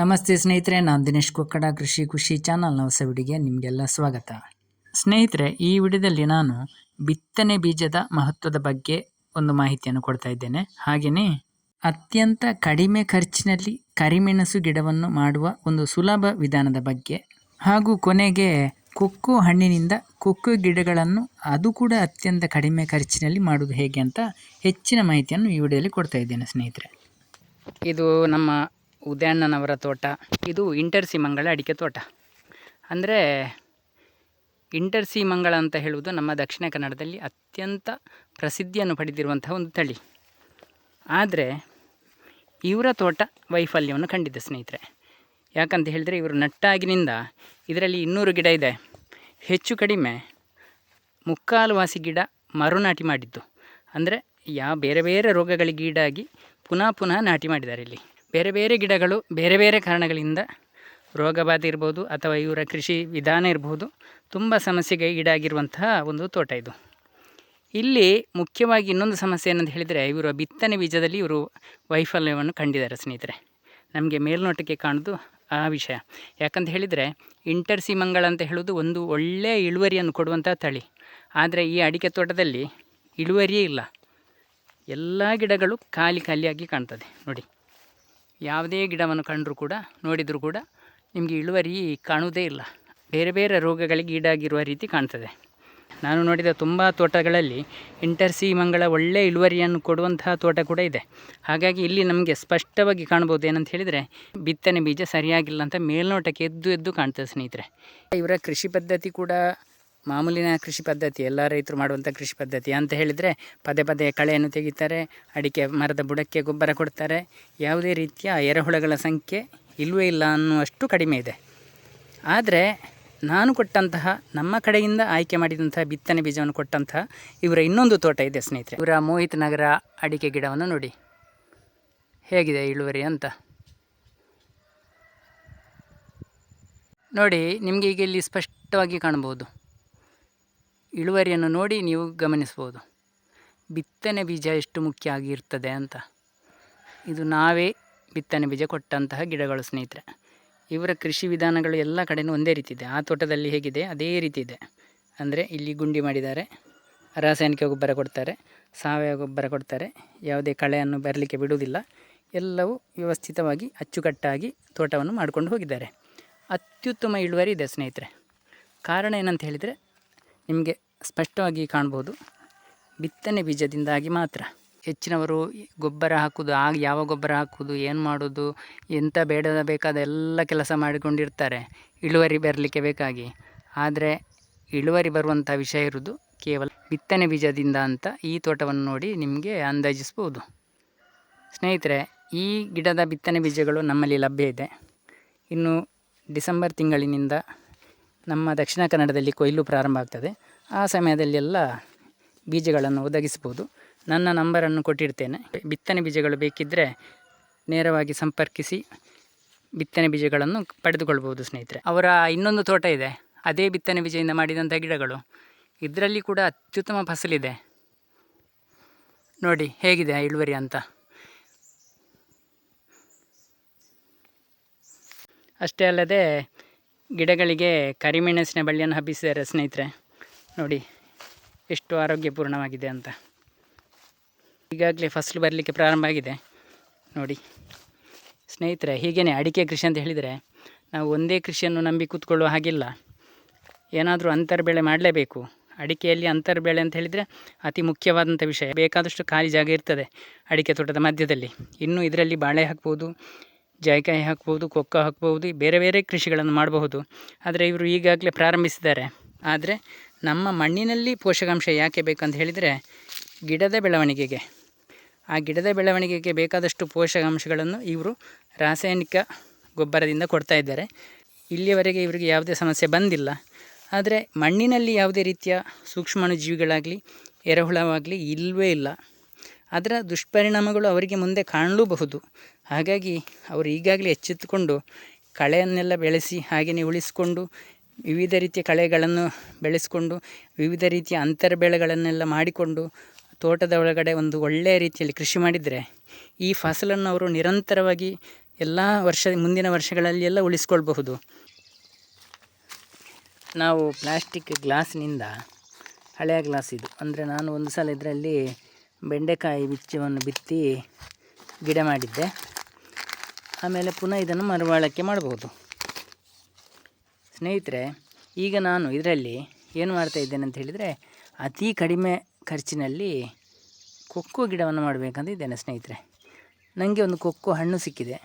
ನಮಸ್ತೆ ಸ್ನೇಹಿತರೆ, ನಾನು ದಿನೇಶ್ ಕೊಕ್ಕಡ, ಕೃಷಿ ಖುಷಿ ಚಾನಲ್ನ ಹೊಸ ವಿಡಿಯೋಗೆ ನಿಮಗೆಲ್ಲ ಸ್ವಾಗತ. ಸ್ನೇಹಿತರೆ, ಈ ವಿಡಿಯೋದಲ್ಲಿ ನಾನು ಬಿತ್ತನೆ ಬೀಜದ ಮಹತ್ವದ ಬಗ್ಗೆ ಒಂದು ಮಾಹಿತಿಯನ್ನು ಕೊಡ್ತಾ ಇದ್ದೇನೆ. ಹಾಗೆಯೇ ಅತ್ಯಂತ ಕಡಿಮೆ ಖರ್ಚಿನಲ್ಲಿ ಕರಿಮೆಣಸು ಗಿಡವನ್ನು ಮಾಡುವ ಒಂದು ಸುಲಭ ವಿಧಾನದ ಬಗ್ಗೆ, ಹಾಗೂ ಕೊನೆಗೆ ಕೊಕ್ಕೋ ಹಣ್ಣಿನಿಂದ ಕೊಕ್ಕೋ ಗಿಡಗಳನ್ನು ಅದು ಕೂಡ ಅತ್ಯಂತ ಕಡಿಮೆ ಖರ್ಚಿನಲ್ಲಿ ಮಾಡುವುದು ಹೇಗೆ ಅಂತ ಹೆಚ್ಚಿನ ಮಾಹಿತಿಯನ್ನು ಈ ವಿಡಿಯೋದಲ್ಲಿ ಕೊಡ್ತಾ ಇದ್ದೇನೆ ಸ್ನೇಹಿತರೆ. ಇದು ನಮ್ಮ ಉದಯಣ್ಣನವರ ತೋಟ. ಇದು ಇಂಟರ್ಸಿ ಮಂಗಳ ಅಡಿಕೆ ತೋಟ. ಅಂದರೆ ಇಂಟರ್ಸಿ ಮಂಗಳ ಅಂತ ಹೇಳುವುದು ನಮ್ಮ ದಕ್ಷಿಣ ಕನ್ನಡದಲ್ಲಿ ಅತ್ಯಂತ ಪ್ರಸಿದ್ಧಿಯನ್ನು ಪಡೆದಿರುವಂತಹ ಒಂದು ತಳಿ. ಆದರೆ ಇವರ ತೋಟ ವೈಫಲ್ಯವನ್ನು ಕಂಡಿದೆ ಸ್ನೇಹಿತರೆ. ಯಾಕಂತ ಹೇಳಿದರೆ ಇವರು ನಟ್ಟಾಗಿನಿಂದ ಇದರಲ್ಲಿ ಇನ್ನೂರು ಗಿಡ ಇದೆ. ಹೆಚ್ಚು ಕಡಿಮೆ ಮುಕ್ಕಾಲು ವಾಸಿ ಗಿಡ ಮರುನಾಟಿ ಮಾಡಿದ್ದು. ಅಂದರೆ ಯಾವ ಬೇರೆ ಬೇರೆ ರೋಗಗಳಿಗೆ ಈಡಾಗಿ ಪುನಃ ಪುನಃ ನಾಟಿ ಮಾಡಿದ್ದಾರೆ ಇಲ್ಲಿ. ಬೇರೆ ಬೇರೆ ಗಿಡಗಳು ಬೇರೆ ಬೇರೆ ಕಾರಣಗಳಿಂದ ರೋಗಬಾಧೆ ಇರ್ಬೋದು ಅಥವಾ ಇವರ ಕೃಷಿ ವಿಧಾನ ಇರ್ಬೋದು ತುಂಬ ಸಮಸ್ಯೆಗೆ ಈಡಾಗಿರುವಂತಹ ಒಂದು ತೋಟ ಇದು. ಇಲ್ಲಿ ಮುಖ್ಯವಾಗಿ ಇನ್ನೊಂದು ಸಮಸ್ಯೆ ಏನಂತ ಹೇಳಿದರೆ ಇವರು ಬಿತ್ತನೆ ಬೀಜದಲ್ಲಿ ಇವರು ವೈಫಲ್ಯವನ್ನು ಕಂಡಿದ್ದಾರೆ ಸ್ನೇಹಿತರೆ. ನಮಗೆ ಮೇಲ್ನೋಟಕ್ಕೆ ಕಾಣೋದು ಆ ವಿಷಯ. ಯಾಕಂತ ಹೇಳಿದರೆ ಇಂಟರ್ಸಿ ಮಂಗಳ ಅಂತ ಹೇಳೋದು ಒಂದು ಒಳ್ಳೆಯ ಇಳುವರಿಯನ್ನು ಕೊಡುವಂಥ ತಳಿ. ಆದರೆ ಈ ಅಡಿಕೆ ತೋಟದಲ್ಲಿ ಇಳುವರಿಯೇ ಇಲ್ಲ. ಎಲ್ಲ ಗಿಡಗಳು ಖಾಲಿ ಖಾಲಿಯಾಗಿ ಕಾಣ್ತದೆ. ನೋಡಿ. ಯಾವುದೇ ಗಿಡವನ್ನು ಕಂಡರೂ ಕೂಡ, ನೋಡಿದರೂ ಕೂಡ ನಿಮಗೆ ಇಳುವರಿ ಕಾಣುವುದೇ ಇಲ್ಲ. ಬೇರೆ ಬೇರೆ ರೋಗಗಳಿಗೆ ಈಡಾಗಿರುವ ರೀತಿ ಕಾಣ್ತದೆ. ನಾನು ನೋಡಿದ ತುಂಬ ತೋಟಗಳಲ್ಲಿ ಇಂಟರ್ಸಿ ಮಂಗಳ ಒಳ್ಳೆಯ ಇಳುವರಿಯನ್ನು ಕೊಡುವಂತಹ ತೋಟ ಕೂಡ ಇದೆ. ಹಾಗಾಗಿ ಇಲ್ಲಿ ನಮಗೆ ಸ್ಪಷ್ಟವಾಗಿ ಕಾಣ್ಬೋದು ಏನಂತ ಹೇಳಿದರೆ, ಬಿತ್ತನೆ ಬೀಜ ಸರಿಯಾಗಿಲ್ಲ ಅಂತ ಮೇಲ್ನೋಟಕ್ಕೆ ಎದ್ದು ಎದ್ದು ಕಾಣ್ತದೆ ಸ್ನೇಹಿತರೆ. ಇವರ ಕೃಷಿ ಪದ್ಧತಿ ಕೂಡ ಮಾಮೂಲಿನ ಕೃಷಿ ಪದ್ಧತಿ, ಎಲ್ಲ ರೈತರು ಮಾಡುವಂಥ ಕೃಷಿ ಪದ್ಧತಿ ಅಂತ ಹೇಳಿದರೆ ಪದೇ ಪದೇ ಕಳೆಯನ್ನು ತೆಗಿತಾರೆ, ಅಡಿಕೆ ಮರದ ಬುಡಕ್ಕೆ ಗೊಬ್ಬರ ಕೊಡ್ತಾರೆ. ಯಾವುದೇ ರೀತಿಯ ಎರೆಹುಳಗಳ ಸಂಖ್ಯೆ ಇಲ್ಲವೇ ಇಲ್ಲ ಅನ್ನುವಷ್ಟು ಕಡಿಮೆ ಇದೆ. ಆದರೆ ನಾನು ಕೊಟ್ಟಂತಹ, ನಮ್ಮ ಕಡೆಯಿಂದ ಆಯ್ಕೆ ಮಾಡಿದಂತಹ ಬಿತ್ತನೆ ಬೀಜವನ್ನು ಕೊಟ್ಟಂತಹ ಇವರ ಇನ್ನೊಂದು ತೋಟ ಇದೆ ಸ್ನೇಹಿತರೆ. ಇವರ ಮೋಹಿತ್ ನಗರ ಅಡಿಕೆ ಗಿಡವನ್ನು ನೋಡಿ. ಹೇಗಿದೆ ಇಳುವರಿ ಅಂತ? ನೋಡಿ, ನಿಮಗೆ ಈಗ ಇಲ್ಲಿ ಸ್ಪಷ್ಟವಾಗಿ ಕಾಣ್ಬೋದು ಇಳುವರಿಯನ್ನು ನೋಡಿ ನೀವು ಗಮನಿಸ್ಬೋದು. ಬಿತ್ತನೆ ಬೀಜ ಎಷ್ಟು ಮುಖ್ಯ ಆಗಿರ್ತದೆ ಅಂತ. ಇದು ನಾವೇ ಬಿತ್ತನೆ ಬೀಜ ಕೊಟ್ಟಂತಹ ಗಿಡಗಳು ಸ್ನೇಹಿತರೆ. ಇವರ ಕೃಷಿ ವಿಧಾನಗಳು ಎಲ್ಲ ಕಡೆಯೂ ಒಂದೇ ರೀತಿ ಇದೆ. ಆ ತೋಟದಲ್ಲಿ ಹೇಗಿದೆ? ಅದೇ ರೀತಿ ಇದೆ. ಅಂದರೆ ಇಲ್ಲಿ ಗುಂಡಿ ಮಾಡಿದ್ದಾರೆ. ರಾಸಾಯನಿಕ ಗೊಬ್ಬರ ಕೊಡ್ತಾರೆ. ಸಾವಯವ ಗೊಬ್ಬರ ಕೊಡ್ತಾರೆ. ಯಾವುದೇ ಕಳೆಯನ್ನು ಬರಲಿಕ್ಕೆ ಬಿಡುವುದಿಲ್ಲ. ಎಲ್ಲವೂ ವ್ಯವಸ್ಥಿತವಾಗಿ ಅಚ್ಚುಕಟ್ಟಾಗಿ ತೋಟವನ್ನು ಮಾಡಿಕೊಂಡು ಹೋಗಿದ್ದಾರೆ. ಅತ್ಯುತ್ತಮ ಇಳುವರಿ ಇದೆ ಸ್ನೇಹಿತರೆ. ಕಾರಣ ಏನಂತ ಹೇಳಿದರೆ, ನಿಮಗೆ ಸ್ಪಷ್ಟವಾಗಿ ಕಾಣ್ಬೋದು. ಬಿತ್ತನೆ ಬೀಜದಿಂದಾಗಿ ಮಾತ್ರ. ಹೆಚ್ಚಿನವರು ಗೊಬ್ಬರ ಹಾಕೋದು ಆಗ ಯಾವ ಗೊಬ್ಬರ ಹಾಕೋದು, ಏನು ಮಾಡೋದು ಎಂಥ ಬೇಡದ ಬೇಕಾದ ಎಲ್ಲ ಕೆಲಸ ಮಾಡಿಕೊಂಡಿರ್ತಾರೆ. ಇಳುವರಿ ಬರಲಿಕ್ಕೆ ಬೇಕಾಗಿ. ಆದರೆ ಇಳುವರಿ ಬರುವಂಥ ವಿಷಯ ಇರುವುದು ಕೇವಲ ಬಿತ್ತನೆ ಬೀಜದಿಂದ ಅಂತ ಈ ತೋಟವನ್ನು ನೋಡಿ ನಿಮಗೆ ಅಂದಾಜಿಸ್ಬೋದು. ಸ್ನೇಹಿತರೆ, ಈ ಗಿಡದ ಬಿತ್ತನೆ ಬೀಜಗಳು ನಮ್ಮಲ್ಲಿ ಲಭ್ಯ ಇದೆ. ಇನ್ನು ಡಿಸೆಂಬರ್ ತಿಂಗಳಿನಿಂದ ನಮ್ಮ ದಕ್ಷಿಣ ಕನ್ನಡದಲ್ಲಿ ಕೊಯ್ಲು ಪ್ರಾರಂಭ ಆಗ್ತದೆ. ಆ ಸಮಯದಲ್ಲೆಲ್ಲ ಬೀಜಗಳನ್ನು ಒದಗಿಸ್ಬೋದು. ನನ್ನ ನಂಬರನ್ನು ಕೊಟ್ಟಿರ್ತೇನೆ ಬಿತ್ತನೆ ಬೀಜಗಳು ಬೇಕಿದ್ದರೆ ನೇರವಾಗಿ ಸಂಪರ್ಕಿಸಿ ಬಿತ್ತನೆ ಬೀಜಗಳನ್ನು ಪಡೆದುಕೊಳ್ಬೋದು ಸ್ನೇಹಿತರೆ. ಅವರ ಇನ್ನೊಂದು ತೋಟ ಇದೆ. ಅದೇ ಬಿತ್ತನೆ ಬೀಜದಿಂದ ಮಾಡಿದಂಥ ಗಿಡಗಳು. ಇದರಲ್ಲಿ ಕೂಡ ಅತ್ಯುತ್ತಮ ಫಸಲಿದೆ. ನೋಡಿ, ಹೇಗಿದೆ ಇಳುವರಿ ಅಂತ. ಅಷ್ಟೇ ಅಲ್ಲದೆ ಗಿಡಗಳಿಗೆ ಕರಿಮೆಣಸಿನ ಬಳ್ಳಿಯನ್ನು ಹಬ್ಬಿಸಿದ್ದಾರೆ ಸ್ನೇಹಿತರೆ. ನೋಡಿ, ಎಷ್ಟು ಆರೋಗ್ಯಪೂರ್ಣವಾಗಿದೆ ಅಂತ. ಈಗಾಗಲೇ ಫಸಲು ಬರಲಿಕ್ಕೆ ಪ್ರಾರಂಭ ಆಗಿದೆ. ನೋಡಿ, ಸ್ನೇಹಿತರೆ ಹೀಗೇ ಅಡಿಕೆ ಕೃಷಿ ಅಂತ ಹೇಳಿದರೆ, ನಾವು ಒಂದೇ ಕೃಷಿಯನ್ನು ನಂಬಿ ಕೂತ್ಕೊಳ್ಳುವ ಹಾಗಿಲ್ಲ. ಏನಾದರೂ ಅಂತರ್ ಬೆಳೆ ಮಾಡಲೇಬೇಕು. ಅಡಿಕೆಯಲ್ಲಿ ಅಂತರ್ ಬೆಳೆ ಅಂತ ಹೇಳಿದರೆ ಅತಿ ಮುಖ್ಯವಾದಂಥ ವಿಷಯ. ಬೇಕಾದಷ್ಟು ಖಾಲಿ ಜಾಗ ಇರ್ತದೆ ಅಡಿಕೆ ತೋಟದ ಮಧ್ಯದಲ್ಲಿ. ಇನ್ನು ಇದರಲ್ಲಿ ಬಾಳೆ ಹಾಕ್ಬೋದು ಜಾಯಿಕಾಯಿ ಹಾಕ್ಬೋದು, ಕೊಕ್ಕ ಹಾಕ್ಬೋದು ಬೇರೆ ಬೇರೆ ಕೃಷಿಗಳನ್ನು ಮಾಡಬಹುದು. ಆದರೆ ಇವರು ಈಗಾಗಲೇ ಪ್ರಾರಂಭಿಸಿದ್ದಾರೆ. ಆದರೆ ನಮ್ಮ ಮಣ್ಣಿನಲ್ಲಿ ಪೋಷಕಾಂಶ ಯಾಕೆ ಬೇಕಂತ ಹೇಳಿದರೆ ಗಿಡದ ಬೆಳವಣಿಗೆಗೆ. ಆ ಗಿಡದ ಬೆಳವಣಿಗೆಗೆ ಬೇಕಾದಷ್ಟು ಪೋಷಕಾಂಶಗಳನ್ನು ಇವರು ರಾಸಾಯನಿಕ ಗೊಬ್ಬರದಿಂದ ಕೊಡ್ತಾ ಇದ್ದಾರೆ. ಇಲ್ಲಿಯವರೆಗೆ ಇವರಿಗೆ ಯಾವುದೇ ಸಮಸ್ಯೆ ಬಂದಿಲ್ಲ. ಆದರೆ ಮಣ್ಣಿನಲ್ಲಿ ಯಾವುದೇ ರೀತಿಯ ಸೂಕ್ಷ್ಮಾಣುಜೀವಿಗಳಾಗಲಿ, ಎರೆಹುಳವಾಗಲಿ ಇಲ್ಲವೇ ಇಲ್ಲ. ಅದರ ದುಷ್ಪರಿಣಾಮಗಳು ಅವರಿಗೆ ಮುಂದೆ ಕಾಣಲೂಬಹುದು. ಹಾಗಾಗಿ ಅವರು ಈಗಾಗಲೇ ಎಚ್ಚೆತ್ತುಕೊಂಡು ಕಳೆಯನ್ನೆಲ್ಲ ಬೆಳೆಸಿ ಹಾಗೆಯೇ ಉಳಿಸಿಕೊಂಡು ವಿವಿಧ ರೀತಿಯ ಕಳೆಗಳನ್ನು ಬೆಳೆಸಿಕೊಂಡು ವಿವಿಧ ರೀತಿಯ ಅಂತರ ಬೆಳೆಗಳನ್ನೆಲ್ಲ ಮಾಡಿಕೊಂಡು ತೋಟದ ಒಳಗಡೆ ಒಂದು ಒಳ್ಳೆಯ ರೀತಿಯಲ್ಲಿ ಕೃಷಿ ಮಾಡಿದರೆ ಈ ಫಸಲನ್ನು ಅವರು ನಿರಂತರವಾಗಿ ಎಲ್ಲ ವರ್ಷ, ಮುಂದಿನ ವರ್ಷಗಳಲ್ಲಿ ಎಲ್ಲ ಉಳಿಸ್ಕೊಳ್ಬಹುದು. ನಾವು ಪ್ಲಾಸ್ಟಿಕ್ ಗ್ಲಾಸ್ನಿಂದ ಹಳೆಯ ಗ್ಲಾಸ್ ಇದು. ಅಂದರೆ ನಾನು ಒಂದು ಸಲ ಇದರಲ್ಲಿ ಬೆಂಡೆಕಾಯಿ ಬಿಚ್ಚವನ್ನು ಬಿತ್ತಿ ಗಿಡ ಮಾಡಿದ್ದೆ. ಆಮೇಲೆ ಪುನಃ ಇದನ್ನು ಮರುಬಳಕೆ ಮಾಡಬಹುದು ಸ್ನೇಹಿತರೆ, ಈಗ ನಾನು ಇದರಲ್ಲಿ ಏನು ಮಾಡ್ತಾ ಇದ್ದೇನೆ ಅಂತ ಹೇಳಿದರೆ, ಅತಿ ಕಡಿಮೆ ಖರ್ಚಿನಲ್ಲಿ ಕೊಕ್ಕೋ ಗಿಡವನ್ನು ಮಾಡಬೇಕಂತ ಇದ್ದೇನೆ ಸ್ನೇಹಿತರೆ. ನನಗೆ ಒಂದು ಕೊಕ್ಕೋ ಹಣ್ಣು ಸಿಕ್ಕಿದೆ.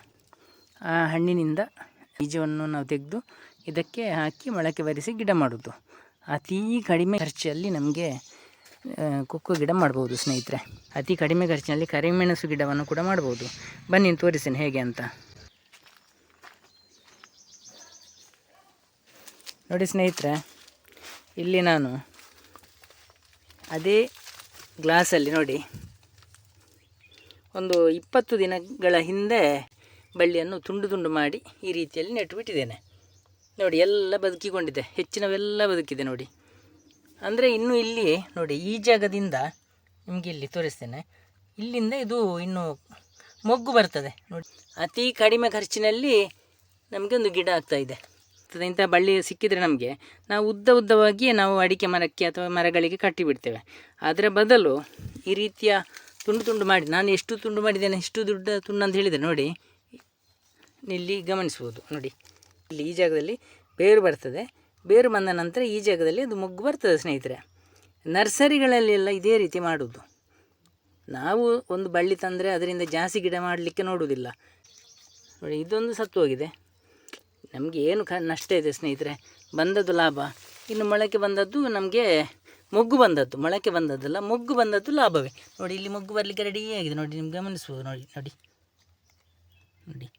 ಆ ಹಣ್ಣಿನಿಂದ ಬೀಜವನ್ನು ನಾವು ತೆಗೆದು ಇದಕ್ಕೆ ಹಾಕಿ ಮೊಳಕೆ ಬರಿಸಿ ಗಿಡ ಮಾಡೋದು ಅತೀ ಕಡಿಮೆ ಖರ್ಚಲ್ಲಿ ನಮಗೆ ಕೊಕ್ಕೋ ಗಿಡ ಮಾಡ್ಬೋದು ಸ್ನೇಹಿತರೆ. ಅತಿ ಕಡಿಮೆ ಖರ್ಚಿನಲ್ಲಿ ಕರಿಮೆಣಸು ಗಿಡವನ್ನು ಕೂಡ ಮಾಡ್ಬೋದು. ಬನ್ನಿ, ತೋರಿಸ್ತೇನೆ ಹೇಗೆ ಅಂತ. ನೋಡಿ ಸ್ನೇಹಿತರೆ, ಇಲ್ಲಿ ನಾನು ಅದೇ ಗ್ಲಾಸಲ್ಲಿ ನೋಡಿ, ಒಂದು ಇಪ್ಪತ್ತು ದಿನಗಳ ಹಿಂದೆ ಬಳ್ಳಿಯನ್ನು ತುಂಡು ತುಂಡು ಮಾಡಿ ಈ ರೀತಿಯಲ್ಲಿ ನೆಟ್ಟು ಬಿಟ್ಟಿದ್ದೇನೆ. ನೋಡಿ, ಎಲ್ಲ ಬದುಕಿಕೊಂಡಿದೆ, ಹೆಚ್ಚಿನವೆಲ್ಲ ಬದುಕಿದೆ ನೋಡಿ. ಅಂದರೆ ಇನ್ನು ಇಲ್ಲಿ, ನೋಡಿ, ಈ ಜಾಗದಿಂದ ನಿಮಗೆ ಇಲ್ಲಿ ತೋರಿಸ್ತೇನೆ. ಇಲ್ಲಿಂದ ಇದು ಇನ್ನು ಮೊಗ್ಗು ಬರ್ತದೆ ನೋಡಿ. ಅತಿ ಕಡಿಮೆ ಖರ್ಚಿನಲ್ಲಿ ನಮಗೆ ಒಂದು ಗಿಡ ಆಗ್ತಾ ಇದೆ. ಆಗ್ತದೆ ಇಂಥ ಬಳ್ಳಿ ಸಿಕ್ಕಿದರೆ ನಮಗೆ ನಾವು ಉದ್ದ ಉದ್ದವಾಗಿ ನಾವು ಅಡಿಕೆ ಮರಕ್ಕೆ ಅಥವಾ ಮರಗಳಿಗೆ ಕಟ್ಟಿಬಿಡ್ತೇವೆ. ಅದರ ಬದಲು ಈ ರೀತಿಯ ತುಂಡು ತುಂಡು ಮಾಡಿ, ನಾನು ಎಷ್ಟು ತುಂಡು ಮಾಡಿದ್ದೇನೆ, ಎಷ್ಟು ದೊಡ್ಡ ತುಂಡು ಅಂತ ಹೇಳಿದೆ ನೋಡಿ, ಇಲ್ಲಿ ಗಮನಿಸ್ಬೋದು, ನೋಡಿ. ಇಲ್ಲಿ ಈ ಜಾಗದಲ್ಲಿ ಬೇರು ಬರ್ತದೆ. ಬೇರು ಬಂದ ನಂತರ ಈ ಜಾಗದಲ್ಲಿ ಅದು ಮೊಗ್ಗು ಬರ್ತದೆ ಸ್ನೇಹಿತರೆ. ನರ್ಸರಿಗಳಲ್ಲೆಲ್ಲ ಇದೇ ರೀತಿ ಮಾಡುವುದು. ನಾವು ಒಂದು ಬಳ್ಳಿ ತಂದರೆ ಅದರಿಂದ ಜಾಸ್ತಿ ಗಿಡ ಮಾಡಲಿಕ್ಕೆ ನೋಡುವುದಿಲ್ಲ. ನೋಡಿ, ಇದೊಂದು ಸತ್ತು ಹೋಗಿದೆ. ನಮಗೆ ಏನು ನಷ್ಟ ಇದೆ ಸ್ನೇಹಿತರೆ? ಬಂದದ್ದು ಲಾಭ. ಇನ್ನು ಮೊಳಕೆ ಬಂದದ್ದು ನಮಗೆ ಮೊಗ್ಗು ಬಂದದ್ದು. ಮೊಳಕೆ ಬಂದದ್ದಲ್ಲ, ಮೊಗ್ಗು ಬಂದದ್ದು ಲಾಭವೇ. ನೋಡಿ, ಇಲ್ಲಿ ಮೊಗ್ಗು ಬರಲಿಕ್ಕೆ ರೆಡಿ ಆಗಿದೆ. ನೋಡಿ, ನಿಮ್ಗೆ ಗಮನಿಸ್ಬೋದು. ನೋಡಿ ನೋಡಿ. ನೋಡಿ.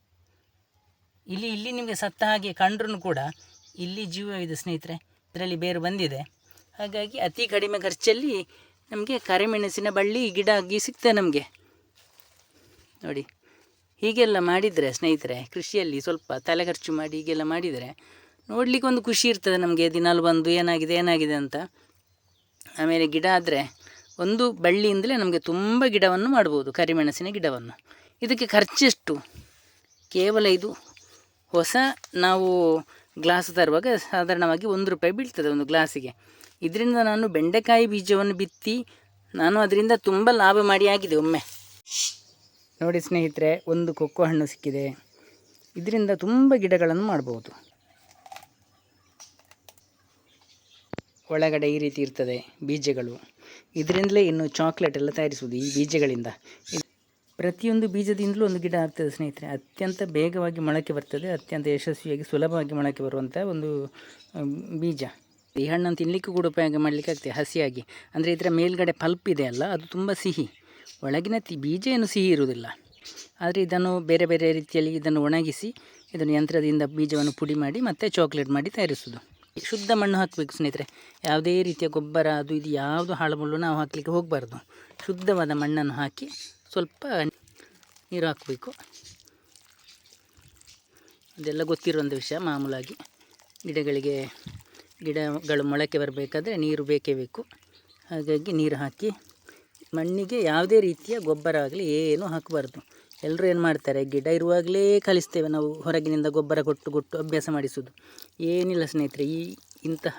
ಇಲ್ಲಿ ಇಲ್ಲಿ ನಿಮಗೆ ಸತ್ತ ಹಾಗೆ ಕಂಡ್ರೂ ಕೂಡ ಇಲ್ಲಿ ಜೀವ ಇದೆ ಸ್ನೇಹಿತರೆ. ಇದರಲ್ಲಿ ಬೇರು ಬಂದಿದೆ. ಹಾಗಾಗಿ ಅತಿ ಕಡಿಮೆ ಖರ್ಚಲ್ಲಿ ನಮಗೆ ಕರಿಮೆಣಸಿನ ಬಳ್ಳಿ, ಗಿಡ ಆಗಿ ಸಿಗ್ತದೆ ನಮಗೆ. ನೋಡಿ. ಹೀಗೆಲ್ಲ ಮಾಡಿದರೆ ಸ್ನೇಹಿತರೆ, ಕೃಷಿಯಲ್ಲಿ ಸ್ವಲ್ಪ ತಲೆ ಖರ್ಚು ಮಾಡಿ ಹೀಗೆಲ್ಲ ಮಾಡಿದರೆ ನೋಡಲಿಕ್ಕೆ ಒಂದು ಖುಷಿ ಇರ್ತದೆ ನಮಗೆ, ದಿನಾಲು ಬಂದು ಏನಾಗಿದೆ ಏನಾಗಿದೆ ಅಂತ. ಆಮೇಲೆ ಗಿಡ ಆದರೆ ಒಂದು ಬಳ್ಳಿಯಿಂದಲೇ ನಮಗೆ ತುಂಬ ಗಿಡವನ್ನು ಮಾಡ್ಬೋದು, ಕರಿಮೆಣಸಿನ ಗಿಡವನ್ನು. ಇದಕ್ಕೆ ಖರ್ಚೆಷ್ಟು ಕೇವಲ ಇದು ಹೊಸ ನಾವು ಗ್ಲಾಸ್ ತರುವಾಗ ಸಾಧಾರಣವಾಗಿ ಒಂದು ರೂಪಾಯಿ ಬೀಳ್ತದೆ ಒಂದು ಗ್ಲಾಸಿಗೆ. ಇದರಿಂದ ನಾನು ಬೆಂಡೆಕಾಯಿ ಬೀಜವನ್ನು ಬಿತ್ತಿ ನಾನು ಅದರಿಂದ ತುಂಬ ಲಾಭ ಮಾಡಿ ಆಗಿದೆ ಒಮ್ಮೆ. ನೋಡಿ ಸ್ನೇಹಿತರೆ, ಒಂದು ಕೊಕ್ಕೋ ಹಣ್ಣು ಸಿಕ್ಕಿದೆ. ಇದರಿಂದ ತುಂಬ ಗಿಡಗಳನ್ನು ಮಾಡ್ಬೋದು. ಒಳಗಡೆ ಈ ರೀತಿ ಇರ್ತದೆ ಬೀಜಗಳು. ಇದರಿಂದಲೇ ಇನ್ನು ಚಾಕ್ಲೇಟ್ ಎಲ್ಲ ತಯಾರಿಸುವುದು ಈ ಬೀಜಗಳಿಂದ. ಪ್ರತಿಯೊಂದು ಬೀಜದಿಂದಲೂ ಒಂದು ಗಿಡ ಆಗ್ತದೆ ಸ್ನೇಹಿತರೆ. ಅತ್ಯಂತ ಬೇಗವಾಗಿ ಮೊಳಕೆ ಬರ್ತದೆ, ಅತ್ಯಂತ ಯಶಸ್ವಿಯಾಗಿ ಸುಲಭವಾಗಿ ಮೊಳಕೆ ಬರುವಂಥ ಒಂದು ಬೀಜ. ಈ ಹಣ್ಣನ್ನು ತಿನ್ನಲಿಕ್ಕೂ ಕೂಡ ಉಪಯೋಗ ಮಾಡಲಿಕ್ಕೆ ಆಗ್ತದೆ ಹಸಿಯಾಗಿ. ಅಂದರೆ ಇದರ ಮೇಲ್ಗಡೆ ಪಲ್ಪ್ ಇದೆ ಅಲ್ಲ, ಅದು ತುಂಬ ಸಿಹಿ. ಒಳಗಿನ ತಿ ಬೀಜ ಏನು ಸಿಹಿ ಇರುವುದಿಲ್ಲ. ಆದರೆ ಇದನ್ನು ಬೇರೆ ಬೇರೆ ರೀತಿಯಲ್ಲಿ ಇದನ್ನು ಒಣಗಿಸಿ, ಇದನ್ನು ಯಂತ್ರದಿಂದ ಬೀಜವನ್ನು ಪುಡಿ ಮಾಡಿ ಮತ್ತೆ ಚಾಕ್ಲೇಟ್ ಮಾಡಿ ತಯಾರಿಸುವುದು. ಶುದ್ಧ ಮಣ್ಣು ಹಾಕಬೇಕು ಸ್ನೇಹಿತರೆ. ಯಾವುದೇ ರೀತಿಯ ಗೊಬ್ಬರ, ಅದು ಇದು ಯಾವುದು ಹಾಳುಮುಳ್ಳು ನಾವು ಹಾಕಲಿಕ್ಕೆ ಹೋಗಬಾರ್ದು. ಶುದ್ಧವಾದ ಮಣ್ಣನ್ನು ಹಾಕಿ ಸ್ವಲ್ಪ ನೀರು ಹಾಕಬೇಕು. ಅದೆಲ್ಲ ಗೊತ್ತಿರುವಂಥ ವಿಷಯ. ಮಾಮೂಲಾಗಿ ಗಿಡಗಳಿಗೆ ಗಿಡಗಳು ಮೊಳಕೆ ಬರಬೇಕಾದ್ರೆ ನೀರು ಬೇಕೇ ಬೇಕು. ಹಾಗಾಗಿ ನೀರು ಹಾಕಿ ಮಣ್ಣಿಗೆ ಯಾವುದೇ ರೀತಿಯ ಗೊಬ್ಬರ ಆಗಲಿ ಏನೂ ಹಾಕಬಾರ್ದು. ಎಲ್ಲರೂ ಏನು ಮಾಡ್ತಾರೆ? ಗಿಡ ಇರುವಾಗಲೇ ಕಲಿಸ್ತೇವೆ ನಾವು ಹೊರಗಿನಿಂದ ಗೊಬ್ಬರ ಕೊಟ್ಟು ಕೊಟ್ಟು ಅಭ್ಯಾಸ ಮಾಡಿಸೋದು ಏನಿಲ್ಲ ಸ್ನೇಹಿತರೆ, ಈ ಇಂತಹ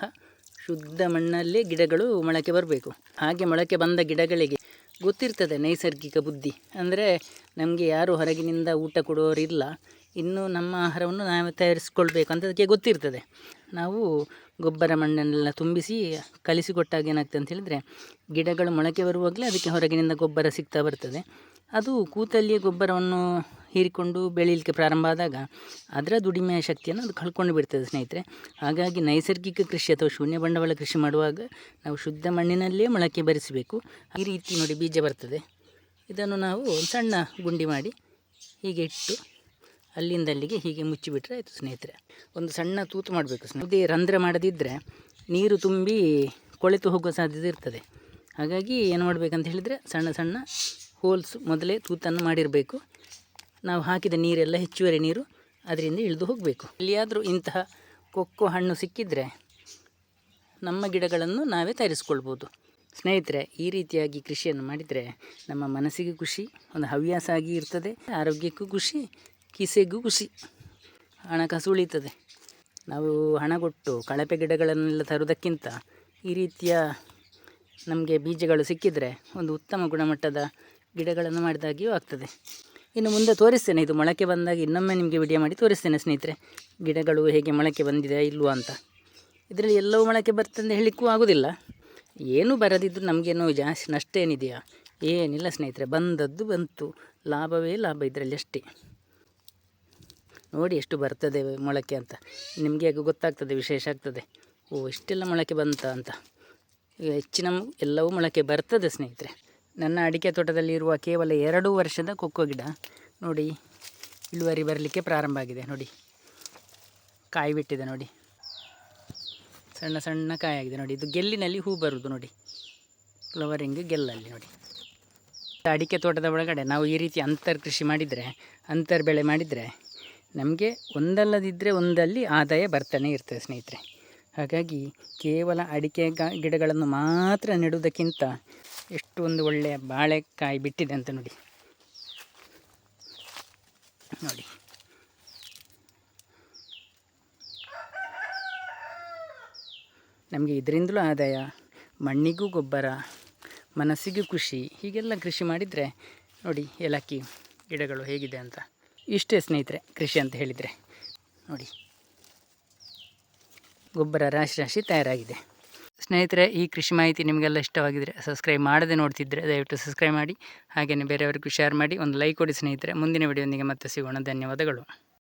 ಶುದ್ಧ ಮಣ್ಣಲ್ಲೇ ಗಿಡಗಳು ಮೊಳಕೆ ಬರಬೇಕು. ಹಾಗೆ ಮೊಳಕೆ ಬಂದ ಗಿಡಗಳಿಗೆ ಗೊತ್ತಿರ್ತದೆ ನೈಸರ್ಗಿಕ ಬುದ್ಧಿ. ಅಂದರೆ ನಮಗೆ ಯಾರು ಹೊರಗಿನಿಂದ ಊಟ ಕೊಡುವವರಿಲ್ಲ ಇನ್ನು ನಮ್ಮ ಆಹಾರವನ್ನು ನಾವೇ ತಯಾರಿಸಿಕೊಳ್ಬೇಕು ಅಂತ ಅದಕ್ಕೆ ಗೊತ್ತಿರ್ತದೆ. ನಾವು ಗೊಬ್ಬರ ಮಣ್ಣನ್ನೆಲ್ಲ ತುಂಬಿಸಿ ಕಲಿಸಿಕೊಟ್ಟಾಗ ಏನಾಗ್ತದೆ ಅಂತ ಹೇಳಿದರೆ ಗಿಡಗಳು ಮೊಳಕೆ ಬರುವಾಗಲೇ ಅದಕ್ಕೆ ಹೊರಗಿನಿಂದ ಗೊಬ್ಬರ ಸಿಗ್ತಾ ಬರ್ತದೆ. ಅದು ಕೂತಲ್ಲಿಯೇ ಗೊಬ್ಬರವನ್ನು ಹೀರಿಕೊಂಡು ಬೆಳೀಲಿಕ್ಕೆ ಪ್ರಾರಂಭ ಆದಾಗ ಅದರ ದುಡಿಮೆಯ ಶಕ್ತಿಯನ್ನು ಅದು ಕಳ್ಕೊಂಡು ಬಿಡ್ತದೆ ಸ್ನೇಹಿತರೆ. ಹಾಗಾಗಿ ನೈಸರ್ಗಿಕ ಕೃಷಿ ಅಥವಾ ಶೂನ್ಯ ಬಂಡವಾಳ ಕೃಷಿ ಮಾಡುವಾಗ ನಾವು ಶುದ್ಧ ಮಣ್ಣಿನಲ್ಲೇ ಮೊಳಕೆ ಬರಿಸಬೇಕು. ಈ ರೀತಿ ನೋಡಿ ಬೀಜ ಬರ್ತದೆ. ಇದನ್ನು ನಾವು ಸಣ್ಣ ಗುಂಡಿ ಮಾಡಿ ಹೀಗೆ ಇಟ್ಟು ಅಲ್ಲಿಂದ ಅಲ್ಲಿಗೆ ಹೀಗೆ ಮುಚ್ಚಿಬಿಟ್ರೆ ಆಯಿತು ಸ್ನೇಹಿತರೆ. ಒಂದು ಸಣ್ಣ ತೂತು ಮಾಡಬೇಕು ಸ್ನೇಹಿತರೆ. ರಂಧ್ರ ಮಾಡದಿದ್ದರೆ ನೀರು ತುಂಬಿ ಕೊಳೆತು ಹೋಗುವ ಸಾಧ್ಯತೆ ಇರ್ತದೆ. ಹಾಗಾಗಿ ಏನು ಮಾಡಬೇಕಂತ ಹೇಳಿದರೆ ಸಣ್ಣ ಸಣ್ಣ ಹೋಲ್ಸ್ ಮೊದಲೇ ತೂತನ್ನು ಮಾಡಿರಬೇಕು. ನಾವು ಹಾಕಿದ ನೀರೆಲ್ಲ ಹೆಚ್ಚುವರಿ ನೀರು ಅದರಿಂದ ಇಳಿದು ಹೋಗಬೇಕು. ಎಲ್ಲಿಯಾದರೂ ಇಂತಹ ಕೊಕ್ಕೋ ಹಣ್ಣು ಸಿಕ್ಕಿದರೆ ನಮ್ಮ ಗಿಡಗಳನ್ನು ನಾವೇ ತಯಾರಿಸ್ಕೊಳ್ಬೋದು. ಸ್ನೇಹಿತರೆ, ಈ ರೀತಿಯಾಗಿ ಕೃಷಿಯನ್ನು ಮಾಡಿದರೆ ನಮ್ಮ ಮನಸ್ಸಿಗೆ ಖುಷಿ, ಒಂದು ಹವ್ಯಾಸ ಆಗಿ ಇರ್ತದೆ, ಆರೋಗ್ಯಕ್ಕೂ ಖುಷಿ ಕಿಸೆಗೂ ಖುಷಿ. ಹಣಕಾಸು ಉಳಿತದೆ ನಾವು ಹಣ ಕೊಟ್ಟು ಕಳಪೆ ಗಿಡಗಳನ್ನೆಲ್ಲ ತರುವುದಕ್ಕಿಂತ ಈ ರೀತಿಯ ನಮಗೆ ಬೀಜಗಳು ಸಿಕ್ಕಿದರೆ ಒಂದು ಉತ್ತಮ ಗುಣಮಟ್ಟದ ಗಿಡಗಳನ್ನು ಮಾಡಿದಾಗಿಯೂ ಆಗ್ತದೆ. ಇನ್ನು ಮುಂದೆ ತೋರಿಸ್ತೇನೆ. ಇದು ಮೊಳಕೆ ಬಂದಾಗ ಇನ್ನೊಮ್ಮೆ ನಿಮಗೆ ವಿಡಿಯೋ ಮಾಡಿ ತೋರಿಸ್ತೇನೆ ಸ್ನೇಹಿತರೆ. ಗಿಡಗಳು ಹೇಗೆ ಮೊಳಕೆ ಬಂದಿದೆ ಇಲ್ವಾ ಅಂತ. ಇದರಲ್ಲಿ ಎಲ್ಲವೂ ಮೊಳಕೆ ಬರ್ತದೆ ಹೇಳಲಿಕ್ಕೂ ಆಗೋದಿಲ್ಲ. ಏನೂ ಬರದಿದ್ದರೂ ನಮಗೇನೋ ಜಾಸ್ತಿ ನಷ್ಟ ಏನಿದೆಯಾ ಏನಿಲ್ಲ ಸ್ನೇಹಿತರೆ. ಬಂದದ್ದು ಬಂತು. ಲಾಭವೇ ಲಾಭ ಇದರಲ್ಲಿ ಅಷ್ಟೇ. ನೋಡಿ ಎಷ್ಟು ಬರ್ತದೆ ಮೊಳಕೆ ಅಂತ. ನಿಮಗೆ ಗೊತ್ತಾಗ್ತದೆ, ವಿಶೇಷ ಆಗ್ತದೆ. ಓ, ಇಷ್ಟೆಲ್ಲ ಮೊಳಕೆ ಬಂತ ಅಂತ. ಈಗ ಹೆಚ್ಚಿನ ಎಲ್ಲವೂ ಮೊಳಕೆ ಬರ್ತದೆ ಸ್ನೇಹಿತರೆ. ನನ್ನ ಅಡಿಕೆ ತೋಟದಲ್ಲಿ ಇರುವ ಕೇವಲ ಎರಡು ವರ್ಷದ ಕೊಕ್ಕೋ ಗಿಡ. ನೋಡಿ, ಇಳುವರಿ ಬರಲಿಕ್ಕೆ ಪ್ರಾರಂಭ ಆಗಿದೆ, ನೋಡಿ. ಕಾಯಿ ಬಿಟ್ಟಿದೆ, ನೋಡಿ. ಸಣ್ಣ ಸಣ್ಣ ಕಾಯಿ ಆಗಿದೆ, ನೋಡಿ. ಇದು ಗೆಲ್ಲಿನಲ್ಲಿ ಹೂ ಬರುವುದು, ನೋಡಿ. ಫ್ಲವರಿಂಗ್ ಗೆಲ್ಲಲ್ಲಿ, ನೋಡಿ. ಅಡಿಕೆ ತೋಟದ ಒಳಗಡೆ ನಾವು ಈ ರೀತಿ ಅಂತರ್ ಕೃಷಿ ಮಾಡಿದರೆ, ಅಂತರ್ ಬೆಳೆ ಮಾಡಿದರೆ ನಮಗೆ ಒಂದಲ್ಲದಿದ್ದರೆ ಒಂದಲ್ಲಿ ಆದಾಯ ಬರ್ತಾನೆ ಇರ್ತದೆ ಸ್ನೇಹಿತರೆ. ಹಾಗಾಗಿ ಕೇವಲ ಅಡಿಕೆ ಗಿಡಗಳನ್ನು ಮಾತ್ರ ನೆಡುವುದಕ್ಕಿಂತ ಎಷ್ಟು ಒಂದು ಒಳ್ಳೆಯ ಬಾಳೆಕಾಯಿ ಬಿಟ್ಟಿದೆ ಅಂತ ನೋಡಿ. ನೋಡಿ. ನಮಗೆ ಇದರಿಂದಲೂ ಆದಾಯ, ಮಣ್ಣಿಗೂ ಗೊಬ್ಬರ, ಮನಸ್ಸಿಗೂ ಖುಷಿ ಹೀಗೆಲ್ಲ ಕೃಷಿ ಮಾಡಿದರೆ ನೋಡಿ, ಏಲಕ್ಕಿ ಗಿಡಗಳು ಹೇಗಿದೆ ಅಂತ. ಇಷ್ಟೇ ಸ್ನೇಹಿತರೆ, ಕೃಷಿ ಅಂತ ಹೇಳಿದರೆ. ನೋಡಿ. ಗೊಬ್ಬರ ರಾಶಿ ರಾಶಿ ತಯಾರಾಗಿದೆ. ಸ್ನೇಹಿತರೆ, ಈ ಕೃಷಿ ಮಾಹಿತಿ ನಿಮಗೆಲ್ಲ ಇಷ್ಟವಾಗಿದ್ದರೆ ಸಬ್ಸ್ಕ್ರೈಬ್ ಮಾಡದೆ ನೋಡ್ತಿದ್ದರೆ ದಯವಿಟ್ಟು ಸಬ್ಸ್ಕ್ರೈಬ್ ಮಾಡಿ. ಹಾಗೆಯೇ ಬೇರೆಯವರಿಗೂ ಶೇರ್ ಮಾಡಿ. ಒಂದು ಲೈಕ್ ಕೊಡಿ ಸ್ನೇಹಿತರೆ. ಮುಂದಿನ ವಿಡಿಯೋನಿಗೆ ಮತ್ತೆ ಸಿಗೋಣ. ಧನ್ಯವಾದಗಳು.